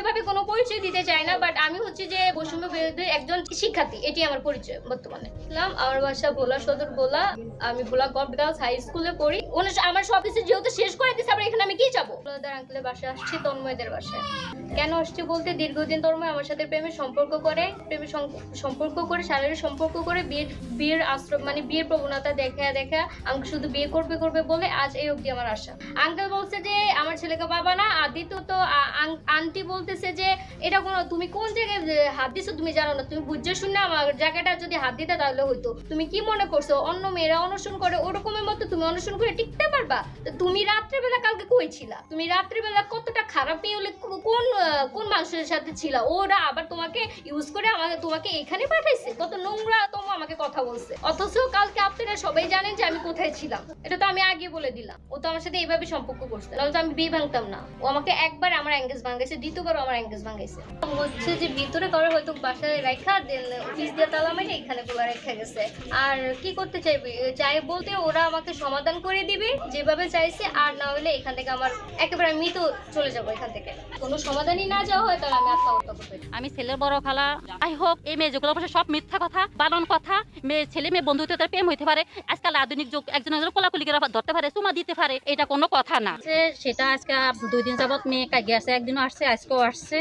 ওইভাবে কোনো পরিচয় দিতে চাই না বাট আমি হচ্ছে যে বৈষম্য বিরোধী একজন শিক্ষার্থী, এটি আমার পরিচয় বর্তমানে। আমার বাসা ভোলা, সদর ভোলা। আমি ভোলা গভ গার্লস হাই স্কুলে পড়ি। উনি আমার সব কিছু যেহেতু শেষ করে দিচ্ছে আবার এখানে আমি কি যাব ভোলাদার আঙ্কেলের বাসায় আসছি, তন্ময়দের বাসায়। কেন আসছি বলতে, দীর্ঘদিন তন্ময় আমার সাথে প্রেমের সম্পর্ক করে, প্রেমের সম্পর্ক করে, শারীরিক সম্পর্ক করে, বিয়ের বিয়ের আশ্রম মানে বিয়ের প্রবণতা দেখা দেখা, আমাকে শুধু বিয়ে করবে করবে বলে আজ এই অবধি আমার আশা। আঙ্কেল বলছে যে, আমার ছেলেকে বাবা না আর দ্বিতীয়ত আ- আং- আন্টি বলতেছে যে, এটা কোনো, তুমি কোন জায়গায় হাত দিছো তুমি জানো না, তুমি বুঝে শুনে আমার জায়গাটা যদি হাত দিতে তাহলে হইতো। তুমি কি মনে করছ, অন্য মেয়েরা অনুসরণ করে ওরকমের মতো তুমি অনুসরণ করে টিকতে পারবা? তুমি রাত্রেবেলা কালকে কই ছিলা? তুমি রাত্রেবেলা কতটা খারাপ মেয়ে হলে কোন কোন মানুষের সাথে ছিল? ওরা আবার তোমাকে ইউজ করে আমাকে, তোমাকে এখানে পাঠাইছে? কত নোংরা তোম আমাকে কথা বলছে। অথচ কালকে আপনারা সবাই জানেন যে আমি কোথায় ছিলাম। এটা তো আমি আগে বলে দিলাম। ও তো আমার সাথে এইভাবে সম্পর্ক করছে। তাহলে তো আমি বিয়ে ভাঙতাম না। ও আমাকে একবার আমার অ্যাঙ্গেজ ভাঙাইছে, দ্বিতীয়বার আমার অ্যাঙ্গেজ ভাঙাইছে। হচ্ছে যে ভিতরে করে হয়তো বাসায় রেখা দেন অফিস দিয়ে তালা মেরে এখানে খোলা রেখে গেছে। আর কি করতে চাইবে? চাই বলতে ওরা আমাকে সমাধান করে দিবে, যেভাবে চাইছে, আর না হলে এখান থেকে আমার একেবারে আমি তো চলে যাব এখান থেকে। কোনো সমাধানই না যাওয়া হয়, তাহলে আমি আত্মহত্যা করব। আমি ছেলের বড় খালা। আই হোক, এই মেয়ে যেগুলো সব মিথ্যা কথা বানন কথা। মেয়ে, ছেলে মেয়ে বন্ধুত্ব তার প্রেম হইতে পারে। আজকাল আধুনিক যুগ, একজন একজন কোলাকুলি করে ধরতে পারে চুমা দিতে পারে, এটা কোনো কথা না। সেটা আজকে দুই দিন যাবত মেয়ে গেছে একদিন আসছে, আজকেও আসছে।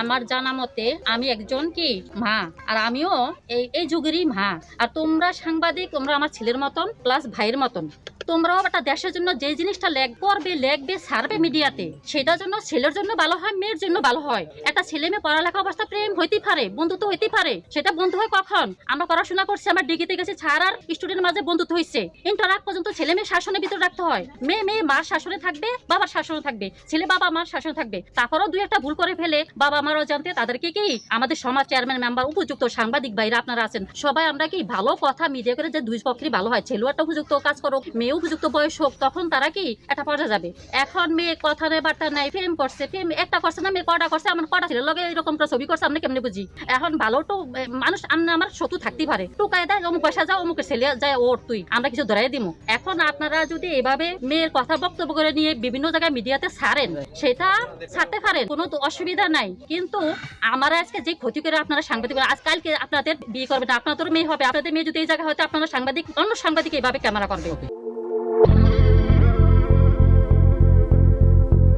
আমার জানা মতে আমি একজন কি? মা। আর আমিও এই এই যুগেরই মা। আর তোমরা সাংবাদিক, তোমরা আমার ছেলের মতন প্লাস ভাইয়ের মতন। তোমরাও একটা দেশের জন্য যে জিনিসটা লেখ করবে লেখবে সারবে মিডিয়াতে, সেটার জন্য ছেলের জন্য ভালো হয়, মেয়ের জন্য ভালো হয়। একটা ছেলে মেয়ে পড়ালেখা অবস্থা প্রেম হইতে পারে, বন্ধুত্ব হইতে পারে, সেটা বন্ধু হয় কখন? আমরা পড়াশোনা করছি, আমার ডিগ্রিতে গেছি, ছাড় আর স্টুডেন্টের মাঝে বন্ধুত্ব হয়েছে ইন্টার পর্যন্ত ছেলে মেয়ে শাসনের ভিতরে রাখতে হয়। মেয়ে মেয়ে মার শাসনে থাকবে, বাবার শাসনে থাকবে, ছেলে বাবা মার শাসনে থাকবে। তারপরেও দুই একটা ভুল করে ফেলে, বাবা মারও জানতে, তাদেরকে কি? আমাদের সমাজ চেয়ারম্যান মেম্বার উপযুক্ত সাংবাদিক ভাইরা আপনারা আছেন। সবাই আমরা কি ভালো কথা মিডিয়া করে যে দুই পক্ষেরই ভালো হয়? ছেলেও একটা উপযুক্ত কাজ করো মেয়ে উপযুক্ত বয়স হোক, তখন তারা কি একটা পর্যা যাবে? এখন মেয়ে কথা নেই বার্তা নাই প্রেম করছে প্রেম একটা করছে না, মেয়ে কটা করছে, আমার কটা ছেলের লগে এরকম ছবি করছে, আমরা কেমনে বুঝি? এখন ভালো তো মানুষ আম- আমার শত্রু থাকতেই পারে। টুকায় দেয়, অমুক পয়সা যাও, অমুকের ছেলে যায়, ওর তুই, আমরা কিছু ধরাই দিমু। এখন আপনারা যদি এভাবে মেয়ের কথা বক্তব্য করে নিয়ে বিভিন্ন জায়গায় মিডিয়াতে ছাড়েন, সেটা ছাড়তে পারেন, কোনো তো অসুবিধা নাই। কিন্তু আমার আজকে যে ক্ষতি করে আপনারা সাংবাদিক আজকালকে আপনাদের বিয়ে করবেন, আপনাদের মেয়ে হবে, আপনাদের মেয়ে যদি এই জায়গায় হয়তো আপনারা সাংবাদিক, অন্য সাংবাদিক এইভাবে ক্যামেরা করবে।